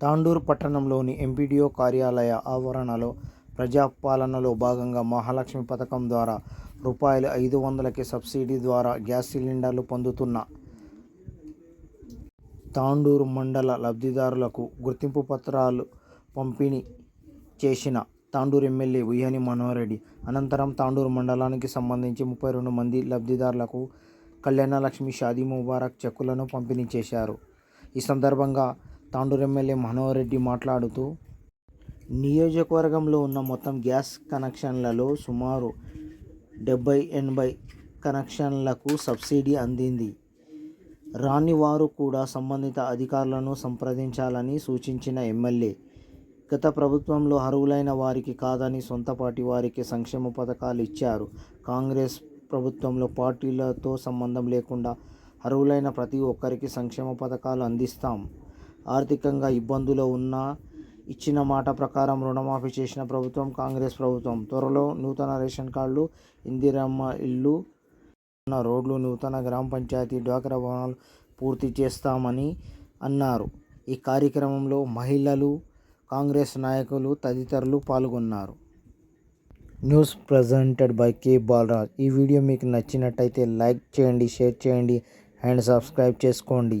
తాండూరు పట్టణంలోని ఎంపీడీఓ కార్యాలయ ఆవరణలో ప్రజాపాలనలో భాగంగా మహాలక్ష్మి పథకం ద్వారా రూపాయలు ఐదు వందలకి సబ్సిడీ ద్వారా గ్యాస్ సిలిండర్లు పొందుతున్న తాండూరు మండల లబ్ధిదారులకు గుర్తింపు పత్రాలు పంపిణీ చేసిన తాండూరు ఎమ్మెల్యే ఉయ్యని మనోహరెడ్డి అనంతరం తాండూరు మండలానికి సంబంధించి ముప్పై రెండు మంది లబ్ధిదారులకు కళ్యాణలక్ష్మి షాదీ ముబారక్ చెక్కులను పంపిణీ చేశారు. ఈ సందర్భంగా తాండూరు ఎమ్మెల్యే మనోహర్ రెడ్డి మాట్లాడుతూ నియోజకవర్గంలో ఉన్న మొత్తం గ్యాస్ కనెక్షన్లలో సుమారు డెబ్బై ఎనభై కనెక్షన్లకు సబ్సిడీ అందింది. రాని వారు కూడా సంబంధిత అధికారులను సంప్రదించాలని సూచించిన ఎమ్మెల్యే గత ప్రభుత్వంలో అర్హులైన వారికి కాదని సొంత పార్టీ వారికి సంక్షేమ పథకాలు ఇచ్చారు. కాంగ్రెస్ ప్రభుత్వంలో పార్టీలతో సంబంధం లేకుండా అర్హులైన ప్రతి ఒక్కరికి సంక్షేమ పథకాలు అందిస్తాం. ఆర్థికంగా ఇబ్బందులు ఉన్నా ఇచ్చిన మాట ప్రకారం రుణమాఫీ చేసిన ప్రభుత్వం కాంగ్రెస్ ప్రభుత్వం. త్వరలో నూతన రేషన్ కార్డులు ఇందిరమ్మ ఇల్లు ఉన్న రోడ్లు నూతన గ్రామ పంచాయతీ డ్వాక్రా భవనాలు పూర్తి చేస్తామని అన్నారు. ఈ కార్యక్రమంలో మహిళలు కాంగ్రెస్ నాయకులు తదితరులు పాల్గొన్నారు. News presented by K Balaraj. ఈ వీడియో మీకు నచ్చినట్టయితే లైక్ చేయండి షేర్ చేయండి అండ్ సబ్స్క్రైబ్ చేసుకోండి.